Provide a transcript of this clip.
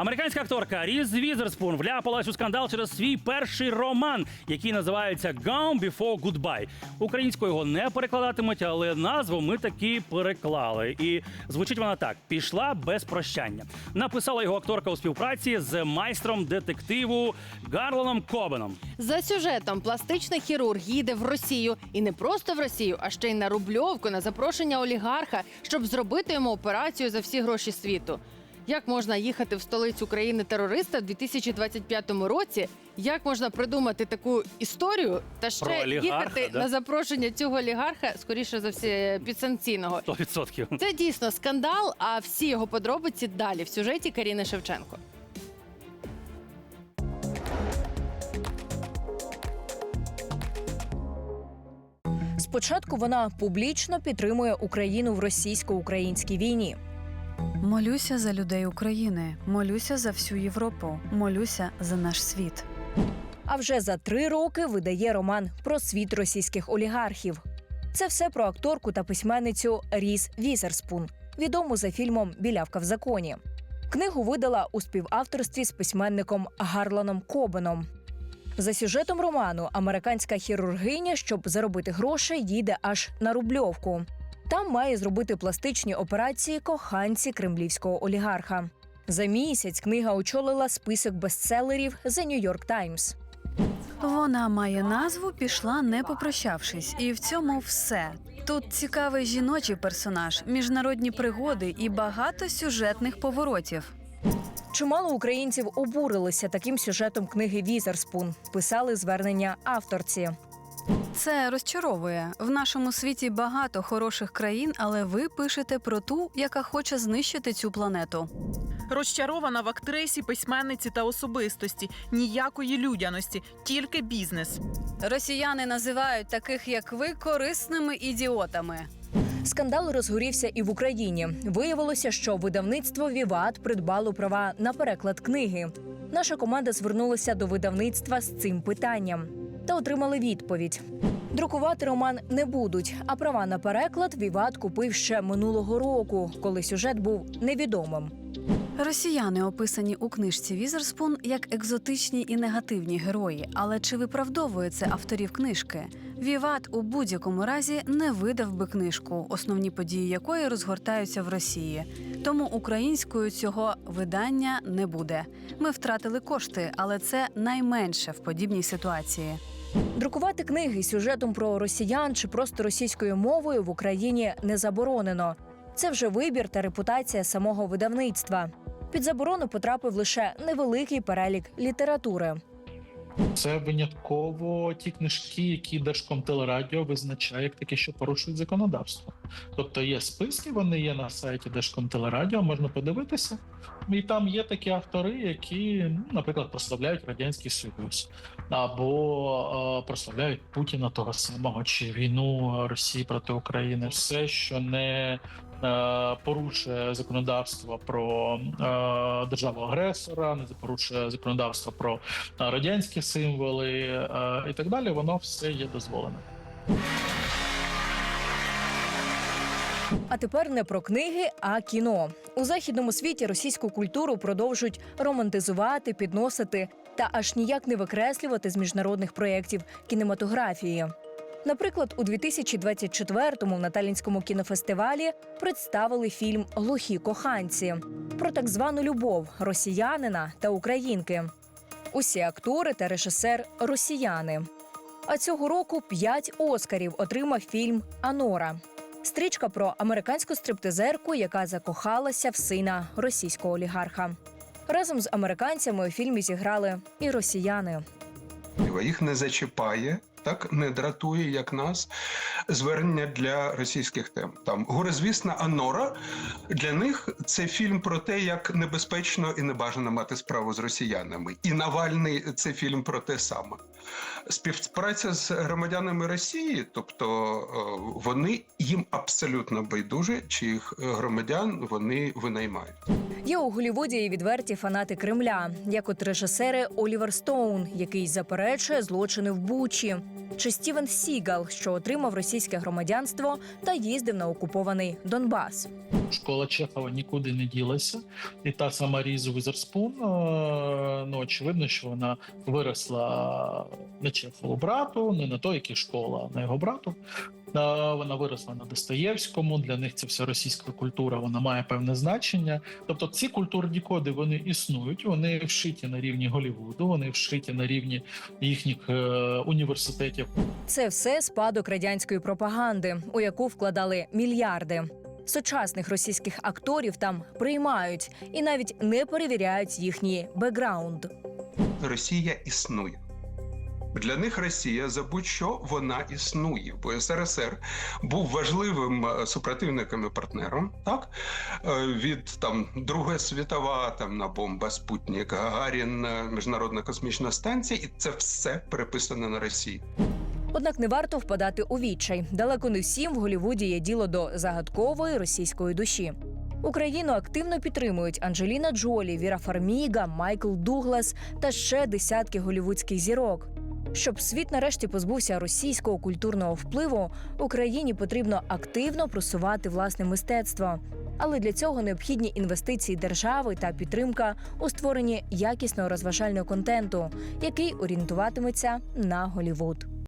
Американська акторка Різ Візерспун вляпалась у скандал через свій перший роман, який називається «Gone Before Goodbye». Українською його не перекладатимуть, але назву ми таки переклали. І звучить вона так: пішла без прощання. Написала його акторка у співпраці з майстром детективу Гарланом Кобеном. За сюжетом пластичний хірург їде в Росію і не просто в Росію, а ще й на Рубльовку на запрошення олігарха, щоб зробити йому операцію за всі гроші світу. Як можна їхати в столицю країни терориста в 2025 році? Як можна придумати таку історію та Про ще олігарха, їхати да? на запрошення цього олігарха, скоріше за все, підсанкційного? 100%. Це дійсно скандал. А всі його подробиці далі в сюжеті Каріни Шевченко. Спочатку вона публічно підтримує Україну в російсько-українській війні. Молюся за людей України, молюся за всю Європу, молюся за наш світ. А вже за три роки видає роман про світ російських олігархів. Це все про акторку та письменницю Різ Візерспун, відому за фільмом Білявка в законі. Книгу видала у співавторстві з письменником Гарланом Кобеном. За сюжетом роману американська хірургиня, щоб заробити грошей, їде аж на Рубльовку. Там має зробити пластичні операції коханці кремлівського олігарха. За місяць книга очолила список бестселерів The New York Times. Вона має назву Пішла не попрощавшись, і в цьому все. Тут цікавий жіночий персонаж, міжнародні пригоди і багато сюжетних поворотів. Чимало українців обурилися таким сюжетом книги Візерспун. Писали звернення авторці. Це розчаровує в нашому світі багато хороших країн, але ви пишете про ту, яка хоче знищити цю планету. Розчарована в актрисі, письменниці та особистості. Ніякої людяності, тільки бізнес. Росіяни називають таких, як ви, корисними ідіотами. Скандал розгорівся і в Україні. Виявилося, що видавництво Віват придбало права на переклад книги. Наша команда звернулася до видавництва з цим питанням та отримали відповідь. Друкувати роман не будуть, а права на переклад Віват купив ще минулого року, коли сюжет був невідомим. Росіяни описані у книжці Візерспун як екзотичні і негативні герої. Але чи виправдовує це авторів книжки? Віват у будь-якому разі не видав би книжку, основні події якої розгортаються в Росії. Тому українською цього видання не буде. Ми втратили кошти, але це найменше в подібній ситуації. Друкувати книги сюжетом про росіян чи просто російською мовою в Україні не заборонено. Це вже вибір та репутація самого видавництва. Під заборону потрапив лише невеликий перелік літератури. Це винятково ті книжки, які Держкомтелерадіо визначає як такі, що порушують законодавство. Тобто є списки, вони є на сайті Держкомтелерадіо, можна подивитися. І там є такі автори, які, ну, наприклад, прославляють Радянський Союз або е, прославляють Путіна того самого чи війну Росії проти України. Все, що не порушує законодавство про е, державу агресора, не порушує законодавство про е, радянські символи е, і так далі, воно все є дозволено. А тепер не про книги, а кіно. У західному світі російську культуру продовжують романтизувати, підносити та аж ніяк не викреслювати з міжнародних проєктів кінематографії. Наприклад, у 2024-му на Талінському кінофестивалі представили фільм Глухі коханці про так звану любов росіянина та українки. Усі актори та режисер росіяни. А цього року п'ять оскарів отримав фільм Анора. Стрічка про американську стриптизерку, яка закохалася в сина російського олігарха. Разом з американцями у фільмі зіграли і росіяни. Їх не зачіпає, так не дратує, як нас звернення для російських тем. Там горизвісна Анора для них це фільм про те, як небезпечно і небажано мати справу з росіянами. І Навальний це фільм про те саме. Співпраця з громадянами Росії, тобто е, вони їм абсолютно байдуже, чиїх громадян вони винаймають. Є у Голлівуді і відверті фанати Кремля, як от режисери Олівер Стоун, який заперечує злочини в Бучі, чи Стівен Сігал, що отримав російське громадянство та їздив на окупований Донбас. Школа Чехова нікуди не ділася, і та сама Різ Візерспун, е, ну очевидно, що вона виросла на Чехову брату, не на той, який школа, а на його брату. Е, Вона виросла на Достоєвському. Для них це вся російська культура, вона має певне значення. Тобто, ці культурні коди вони існують, вони вшиті на рівні Голлівуду, вони вшиті на рівні їхніх е, університетів. Це все спадок радянської пропаганди, у яку вкладали мільярди. Сучасних російських акторів там приймають і навіть не перевіряють їхній бекграунд. Росія існує. Для них Росія за будь-що вона існує, бо СРСР був важливим е, супротивником і партнером. Так Е, від там Друга світова, там на бомба Спутник, Гагарін, е, Міжнародна космічна станція, і це все переписано на Росію. Однак не варто впадати у відчай. Далеко не всім в Голівуді є діло до загадкової російської душі. Україну активно підтримують Анджеліна Джолі, Віра Фарміга, Майкл Дуглас та ще десятки голівудських зірок. Щоб світ нарешті позбувся російського культурного впливу, Україні потрібно активно просувати власне мистецтво. Але для цього необхідні інвестиції держави та підтримка у створенні якісного розважального контенту, який орієнтуватиметься на Голівуд.